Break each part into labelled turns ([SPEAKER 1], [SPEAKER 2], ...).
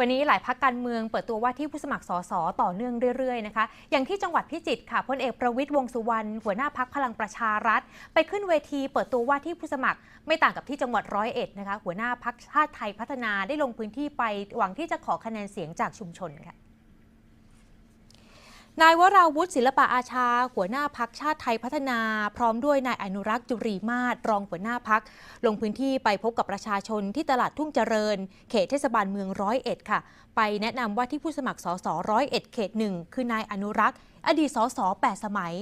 [SPEAKER 1] วันนี้หลายพักการเมืองเปิดตัวว่าที่ผู้สมัครสสต่อเนื่องเรื่อยๆนะคะ อย่างที่จังหวัดพิจิตรค่ะพลเอกประวิตยวงสุวรรณหัวหน้าพักพลังประชารัฐ ไปขึ้นเวที เปิดตัวว่าที่ผู้สมัครไม่ต่างกับที่จังหวัดร้อยเอ็ดนะคะ หัวหน้าพักชาติไทยพัฒนาได้ลงพื้นที่ไปหวังที่จะขอคะแนนเสียงจากชุมชนค่ะ นายวราวุฒิศิลปะอาชา หัวหน้าพักชาติไทยพัฒนา พร้อมด้วยนายอนุรักษ์จุรีมาศรองหัวหน้าพัก ลงพื้นที่ไปพบกับประชาชนที่ตลาดทุ่งเจริญ เขตเทศบาลเมืองร้อยเอ็ดค่ะ ไปแนะนำว่าที่ผู้สมัครสสร้อยเอ็ดเขตหนึ่งคือนายอนุรักษ์ อดีตสสแปดสมัย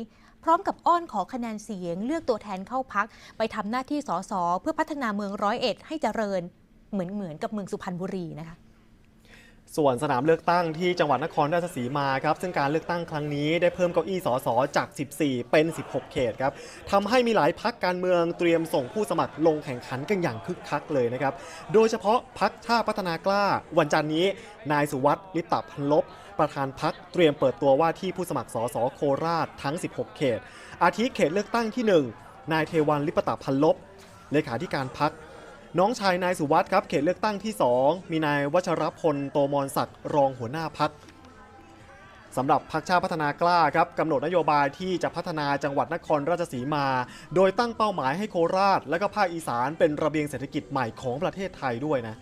[SPEAKER 1] พร้อมกับอ้อนขอคะแนนเสียง เลือกตัวแทนเข้าพัก ไปทำหน้าที่สสเพื่อพัฒนาเมืองร้อยเอ็ดให้เจริญ เหมือนเหมือนกับเมืองสุพรรณบุรีนะคะ
[SPEAKER 2] ส่วนสนามเลือกตั้งที่จังหวัดนครราชสีมาครับซึ่งการเลือกตั้งครั้งนี้ได้เพิ่มเก้าอี้สสจาก 14 เป็น 16 เขตครับทำให้มีหลายพักการเมืองเตรียมส่งผู้สมัครลงแข่งขันกันอย่างคึกคักเลยนะครับโดยเฉพาะพักชาติพัฒนากล้า วันจันทร์นี้ นายสุวัสดิ์ลิปตพันลบ ประธานพักเตรียมเปิดตัวว่าที่ผู้สมัครสสโคราชทั้ง 16 เขต อาทิเขตเลือกตั้งที่ 1 นายเทวันลิปตพันลบเลขาธิการพัก น้องชายนายสุวัสด์ครับเขตเลือกตั้งที่ 2 มีนายวัชรพลโตมรศักดิ์รองหัวหน้าพักสำหรับพักชาติพัฒนากล้าครับกำหนดนโยบายที่จะพัฒนาจังหวัดนครราชสีมา โดยตั้งเป้าหมายให้โคราช และก็ภาคอีสานเป็นระเบียงเศรษฐกิจใหม่ของประเทศไทยด้วยนะ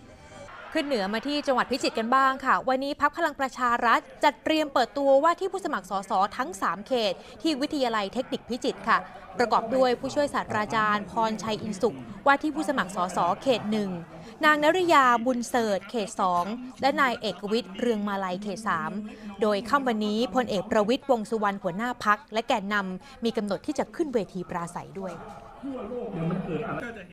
[SPEAKER 1] ขึ้นเหนือมาที่จังหวัดพิจิตรกันบ้างค่ะ วันนี้พักพลังประชารัฐ จัดเตรียมเปิดตัวว่าที่ผู้สมัครสสทั้ง 3 เขต ที่วิทยาลัยเทคนิคพิจิตรค่ะ ประกอบด้วยผู้ช่วยศาสตราจารย์ พรชัยอินสุข ว่าที่ผู้สมัครสสเขตหนึ่งนางนริยาบุญเสิร์ชเขต 2 และนายเอกวิทย์เรืองมาลัยเขต 3 โดยค่ำวันนี้พลเอกประวิตยวงสุวรรณหัวหน้าพัก และแกนนำมีกำหนดที่จะขึ้นเวทีปราศัยด้วย